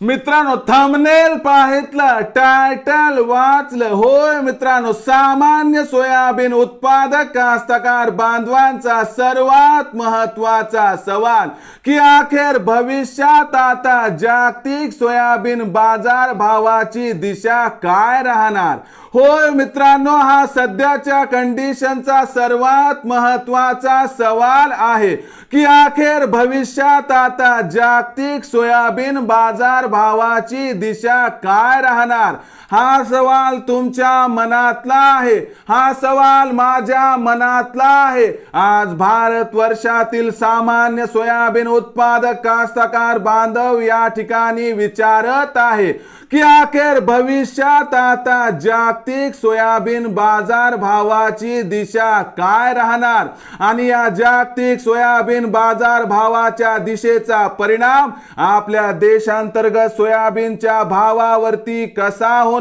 मित्रांनो thumbnail पाहितलं title वाचलं. होय मित्रांनो सामान्य सोयाबीन उत्पादक कास्तकार बांधवांचा सर्वात महत्त्वाचा सवाल की अखेर भविष्यात आता जागतिक सोयाबीन बाजार भावाची दिशा काय राहणार? होय मित्रांनो हा सध्याच्या कंडिशनचा सर्वात महत्त्वाचा सवाल आहे की अखेर भविष्यात आता जागतिक सोयाबीन बाजार भावाची दिशा काय राहणार? हा सवाल तुमच्या मनातला आहे. हा सवाल माझ्या मनातला आहे. आज भारत वर्षातील सामान्य सोयाबीन उत्पादक कास्तकार बांधव या ठिकाणी विचारत आहे की अखेर भविष्यात आता जागतिक सोयाबीन बाजार भावाची दिशा काय राहणार? आणि या जागतिक सोयाबीन बाजार भावाच्या दिशेचा परिणाम आपल्या देशांतर्गत सोयाबीनच्या भावावरती कसा होणार?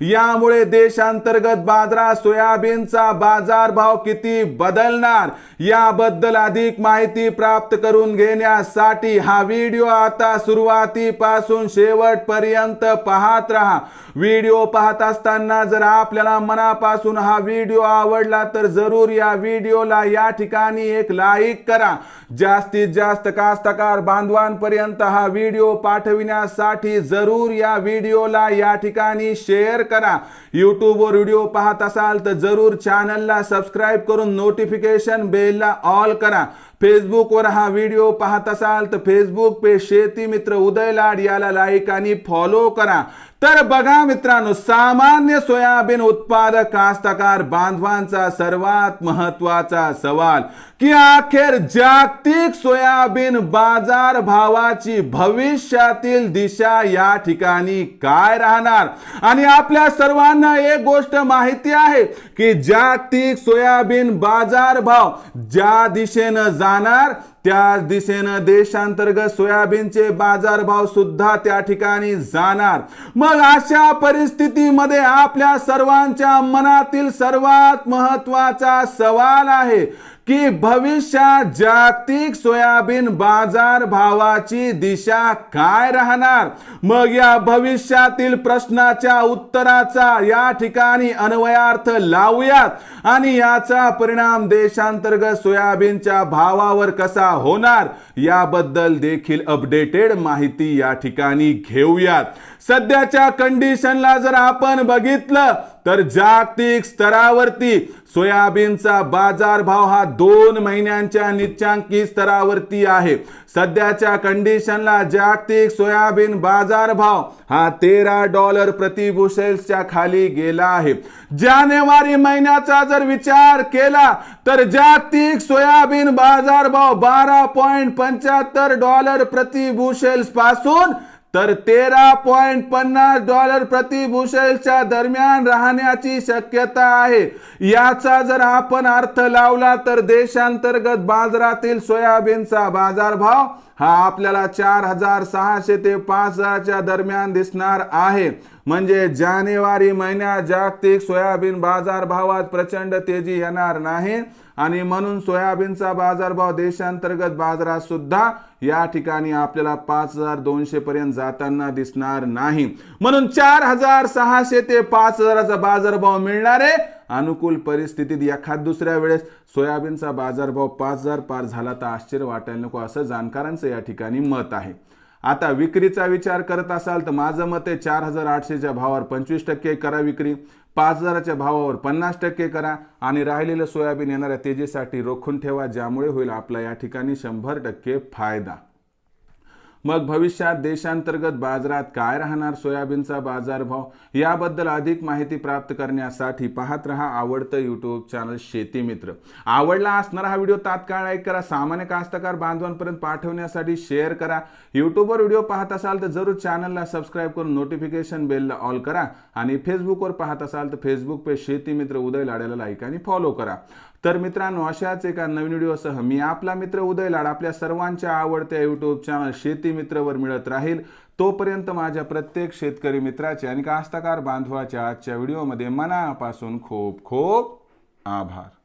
यामुळे देशांतर्गत बाजारात सोयाबीनचा बाजार भाव किती बदलणार? याबद्दल अधिक माहिती प्राप्त करून घेण्यासाठी हा व्हिडिओ आता सुरुवातीपासून शेवटपर्यंत पाहत राहा. व्हिडिओ पाहत असताना जर आपल्याला मनापासून हा व्हिडिओ आवडला तर जरूर या व्हिडिओला या ठिकाणी एक लाईक करा. जास्तीत जास्त कास्तकार बांधवांपर्यंत हा व्हिडिओ पाठविण्यासाठी जरूर या व्हिडिओला या ठिकाणी शेअर करा. यूट्यूबवर व्हिडिओ पाहत असाल तर जरूर चॅनलला सबस्क्राईब करून नोटिफिकेशन बेलला ऑल करा. फेसबुकवर हा व्हिडिओ पाहत असाल तर फेसबुक पे शेती मित्र उदय लाड याला लाईक आणि फॉलो करा. तर बघा मित्रांनो सामान्य सोयाबीन उत्पादक कास्तकार बांधवांचा सर्वात महत्त्वाचा सवाल की अखेर जागतिक सोयाबीन बाजार भावाची भविष्यातील दिशा या ठिकाणी काय राहणार? आणि आपल्या सर्वांना एक गोष्ट माहिती आहे की जागतिक सोयाबीन बाजार भाव ज्या दिशेनं जाणार. त्याच दिशेनं देशांतर्गत सोयाबीनचे बाजारभाव सुद्धा त्या ठिकाणी जाणार. मग अशा परिस्थितीमध्ये आपल्या सर्वांच्या मनातील सर्वात महत्त्वाचा सवाल आहे की भविष्यात जागतिक सोयाबीन बाजार भावाची दिशा काय राहणार? मग या भविष्यातील प्रश्नाच्या उत्तराचा या ठिकाणी अन्वयार्थ लावूयात. आणि याचा परिणाम देशांतर्गत सोयाबीनच्या भावावर कसा होणार? याबद्दल देखील अपडेटेड माहिती या ठिकाणी घेऊयात. सध्याच्या कंडिशनला जर आपण बघितलं तर जागतिक स्तरावरती सोयाबीनचा बाजारभाव हा दोन महिन्यांच्या निच्चांकी स्तरावरती आहे. सध्याच्या कंडिशनला जागतिक सोयाबीन बाजारभाव हा तेरा डॉलर प्रतिबुसेल्सच्या खाली गेला आहे. जानेवारी महिन्याचा जर विचार केला तर जागतिक सोयाबीन बाजारभाव बारा पॉईंट पंच्याहत्तर डॉलर प्रतिबुसेल्सपासून तर तेरा पॉइंट पन्नास डॉलर प्रति बुशेलच्या दरम्यान राहण्याची शक्यता आहे. याचा जर आपण अर्थ लावला तर देशांतर्गत बाजारातील सोयाबीनचा बाजारभाव हा आपल्याला चार हजार सहाशे ते पाच हजारच्या दरम्यान दिसणार आहे. म्हणजे जानेवारी महिन्यात जागतिक सोयाबीन बाजारभावात प्रचंड तेजी येणार नाही. आणि म्हणून सोयाबीनचा बाजारभाव देशांतर्गत बाजारात सुद्धा या ठिकाणी आपल्याला पाच हजार दोनशे पर्यंत जाताना दिसणार नाही. म्हणून चार हजार सहाशे ते पाच हजाराचा बाजारभाव मिळणार आहे अनुकूल परिस्थितीत एखाद दुसऱ्या वेळेस सोयाबीनचा बाजारभाव पाच हजार पार झाला तर आश्चर्य वाटायला नको असं जाणकारांचं या ठिकाणी मत आहे. आता विक्रीचा विचार करत असाल तर माझं मत आहे चार हजार आठशेच्या भावावर पंचवीस टक्के करा विक्री पाच हजाराच्या भावावर पन्नास टक्के करा आणि राहिलेलं सोयाबीन येणाऱ्या तेजीसाठी रोखून ठेवा ज्यामुळे होईल आपला या ठिकाणी शंभर टक्के फायदा. मग भविष्यात देशांतर्गत बाजारात काय राहणार सोयाबीनचा बाजारभाव? याबद्दल अधिक माहिती प्राप्त करण्यासाठी पाहत रहा आवडतं यूट्यूब चॅनल शेती मित्र. आवडला असणारा हा व्हिडिओ तात्काळ लाईक करा. सामान्य कास्तकार बांधवांपर्यंत पाठवण्यासाठी शेअर करा. यूट्यूबवर व्हिडिओ पाहत असाल तर जरूर चॅनलला सबस्क्राईब करून नोटिफिकेशन बेलला ऑल करा. आणि फेसबुकवर पाहत असाल तर फेसबुक पे शेती मित्र उदय लाड्याला लाईक आणि फॉलो करा. तर मित्रांनो अशाच एका नवीन व्हिडिओसह मी आपला मित्र उदय लाड आपल्या सर्वांच्या आवडत्या यूट्यूब चॅनल शेती मित्रवर मिळत राहील तोपर्यंत माझ्या प्रत्येक शेतकरी मित्राचे आणि कास्तकार बांधवाच्या आजच्या व्हिडिओमध्ये मनापासून खूप खूप आभार.